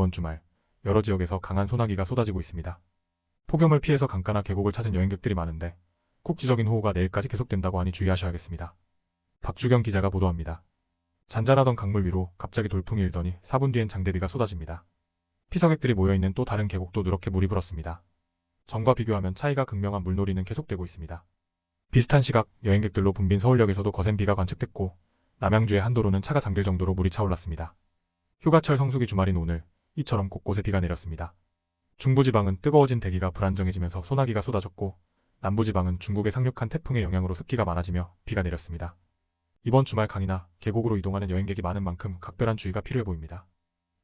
이번 주말 여러 지역에서 강한 소나기가 쏟아지고 있습니다. 폭염을 피해서 강가나 계곡을 찾은 여행객들이 많은데 국지적인 호우가 내일까지 계속된다고 하니 주의하셔야겠습니다. 박주경 기자가 보도합니다. 잔잔하던 강물 위로 갑자기 돌풍이 일더니 4분 뒤엔 장대비가 쏟아집니다. 피서객들이 모여있는 또 다른 계곡도 누렇게 물이 불었습니다. 전과 비교하면 차이가 극명한 물놀이는 계속되고 있습니다. 비슷한 시각 여행객들로 붐빈 서울역에서도 거센 비가 관측됐고 남양주의 한도로는 차가 잠길 정도로 물이 차올랐습니다. 휴가철 성수기 주말인 오늘 이처럼 곳곳에 비가 내렸습니다. 중부지방은 뜨거워진 대기가 불안정해지면서 소나기가 쏟아졌고 남부지방은 중국에 상륙한 태풍의 영향으로 습기가 많아지며 비가 내렸습니다. 이번 주말 강이나 계곡으로 이동하는 여행객이 많은 만큼 각별한 주의가 필요해 보입니다.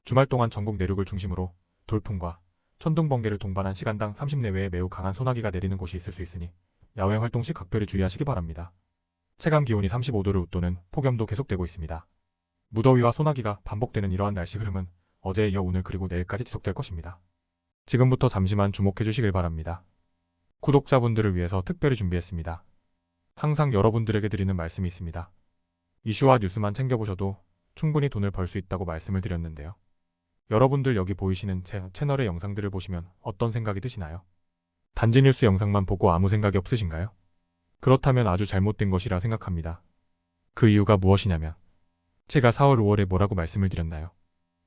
주말 동안 전국 내륙을 중심으로 돌풍과 천둥 번개를 동반한 시간당 30 내외의 매우 강한 소나기가 내리는 곳이 있을 수 있으니 야외 활동 시 각별히 주의하시기 바랍니다. 체감 기온이 35도를 웃도는 폭염도 계속되고 있습니다. 무더위와 소나기가 반복되는 이러한 날씨 흐름은 어제에 이어 오늘 그리고 내일까지 지속될 것입니다. 지금부터 잠시만 주목해 주시길 바랍니다. 구독자분들을 위해서 특별히 준비했습니다. 항상 여러분들에게 드리는 말씀이 있습니다. 이슈와 뉴스만 챙겨보셔도 충분히 돈을 벌 수 있다고 말씀을 드렸는데요. 여러분들 여기 보이시는 제 채널의 영상들을 보시면 어떤 생각이 드시나요? 단지 뉴스 영상만 보고 아무 생각이 없으신가요? 그렇다면 아주 잘못된 것이라 생각합니다. 그 이유가 무엇이냐면 제가 4월 5월에 뭐라고 말씀을 드렸나요?